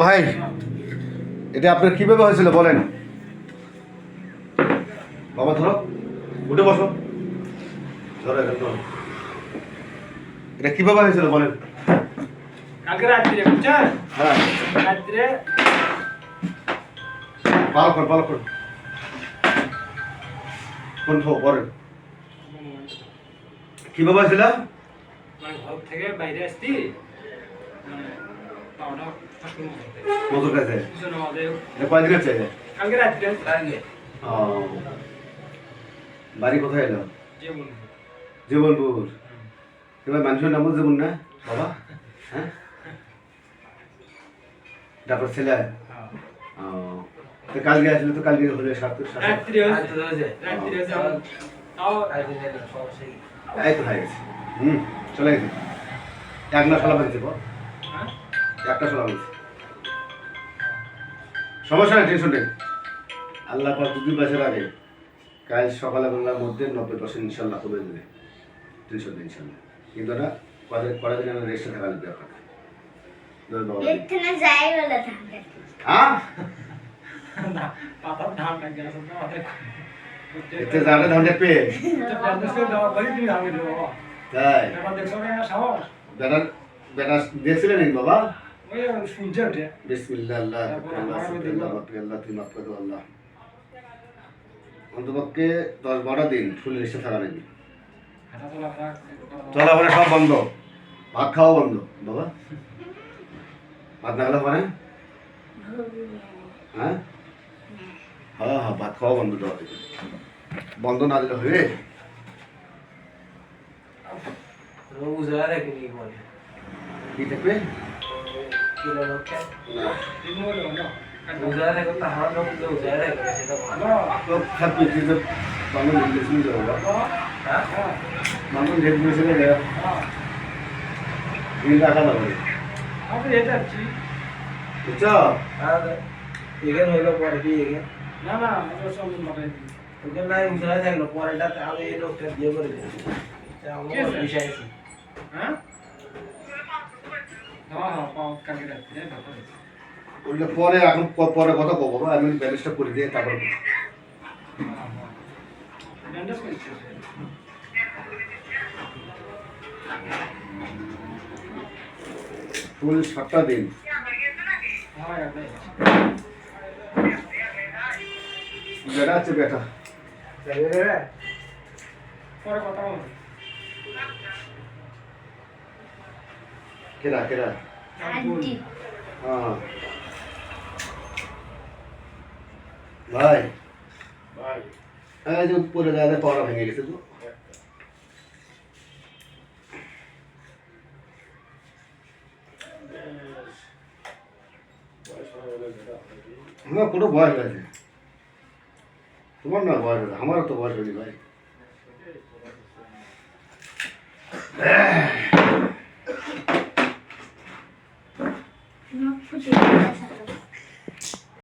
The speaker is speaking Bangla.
ভাই। এটা আপনার কীভাবে হয়েছিল বলেন? বাবা ধরো। উঠে বসো। ধরো এখানে ধরো। এটা কীভাবে হয়েছিল বলেন? কালকে রাত্রে বুঝছেন? হ্যাঁ। রাত্রে ভালো কর ভালো কর। কোন থো বলেন। কীভাবে হয়েছিল? মানে ঘর থেকে বাইরে আসছি মানে মজুর কাছে কয়দিন ও। বাড়ি কোথায় এলো? জীবনপুর। এবার মানুষের নামও জীবন না? বাবা। হ্যাঁ? তারপর ছেলে? হ্যাঁ। কালকে আসলে তো কালকে হলে সাত এই তো হয়ে গেছে। হুম চলে গেছে। এক না সোলা হ্যাঁ? একটা সোলা বাজছে সমস্যা নেই টেনশন নেই। আল্লাহ পাক দুদিন বছর আগে কাল সকালবেলার মধ্যে নব্বই পার্সেন্ট ইনশাল্লাহ কমে দেবে। টেনশন নেই ইনশাল্লাহ কিন্তু না কদিন কটা দিন আমার রেস্টে থাকা লাগবে আপনাকে হ্যাঁ? করে দেখছিলেন বাবা? সূর্য ওঠে বিসমিল্লাহ আল্লাহ তারপরে আল্লাহ আমরা আল্লাহ দিলাম। বাপরে আল্লাহ তুমি মাফ করে দাও আল্লাহ অন্তপক্ষে দশ বারো দিন ফুল রেস্টে থাকা নাকি হাঁটা চলা ফেরা চলাফেরা সব বন্ধ। ভাত খাওয়া বন্ধ। বাবা ভাত না খেলে মানে হ্যাঁ? হ্যাঁ হ্যাঁ ভাত খাওয়া বন্ধ দেওয়া বন্ধ না দিলে হবে? কি থাকবে? না দিন হলো না না পরেটাতে আমি এই লোকটা দিয়ে করে দিয়েছি। বিষয় হ্যাঁ হ্যাঁ হ্যাঁ পাও কালকে রাত্রে ভালো হয়েছে ওইটা পরে এখন পরে কথা কব বাবা আমি ব্যালেন্সটা করে দিয়ে তারপর ফুল সাতটা দিন। হ্যাঁ বেটা আছে বেটা। পরে কথা কেরা হ্যাঁ। ভাই। ভাই। এই যে দাদা ভেঙে গেছে তো। আমার কোনো বয়স আছে তোমার না বয়স আছে আমারও তো বয়স হয়নি ভাই।